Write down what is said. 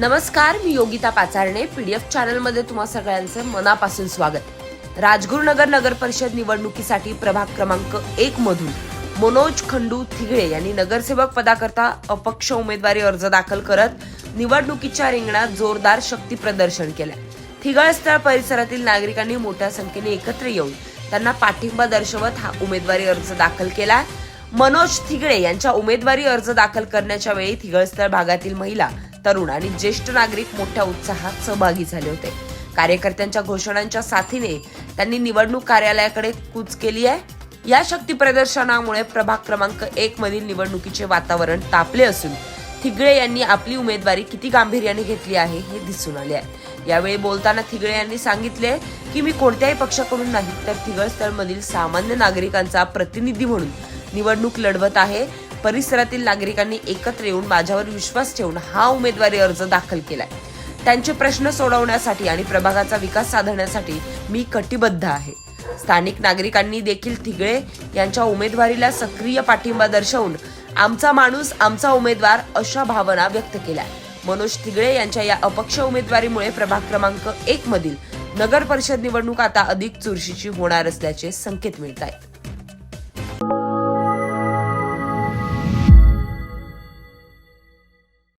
नमस्कार मी Yogita Pacharane. PDF F चॅनलमध्ये तुम्हा सगळ्यांचं मनापासून स्वागत. राजगुरुनगर नगर परिषद निवडणुकीसाठी प्रभाग क्रमांक एक मधून मनोज खंडू थिगळे यांनी नगरसेवक पदाकरता अपक्ष उमेदवारी अर्ज दाखल करत निवडणुकीच्या रिंगणात जोरदार शक्ती प्रदर्शन केलं थिगळस्थळ परिसरातील नागरिकांनी मोठ्या संख्येने एकत्र येऊन त्यांना पाठिंबा दर्शवत हा उमेदवारी अर्ज दाखल केला मनोज थिगळे यांच्या उमेदवारी अर्ज दाखल करण्याच्या वेळी थिगळस्थळ भागातील महिला तरुण आणि ज्येष्ठ नागरिक मोठ्या उत्साहात सहभागी झाले होते. कार्यकर्त्यांच्या घोषणांच्या साथीने त्यांनी निवडणूक कार्यालयाकडे कूच केली आहे. या शक्ती प्रदर्शनामुळे प्रभाग क्रमांक एक मधील निवडणुकीचे वातावरण तापले असून थिगळे यांनी आपली उमेदवारी किती गांभीर्याने घेतली आहे हे दिसून आले आहे. यावेळी बोलताना थिगळे यांनी सांगितले की मी कोणत्याही पक्षाकडून नाही तर थिगळस्थळ मधील सामान्य नागरिकांचा प्रतिनिधी म्हणून निवडणूक लढवत आहे. परिसरातील नागरिकांनी एकत्र येऊन माझ्यावर विश्वास ठेवून हा उमेदवारी अर्ज दाखल केलाय. त्यांचे प्रश्न सोडवण्यासाठी आणि प्रभागाचा विकास साधण्यासाठी मी कटिबद्ध आहे. स्थानिक नागरिकांनी देखील थिगळे यांच्या उमेदवारीला सक्रिय पाठिंबा दर्शवून आमचा माणूस आमचा उमेदवार अशा भावना व्यक्त केल्या. मनोज थिगळे यांच्या या अपक्ष उमेदवारीमुळे प्रभाग क्रमांक एक मधील नगर परिषद निवडणूक आता अधिक चुरशीची होणार असल्याचे संकेत मिळत आहेत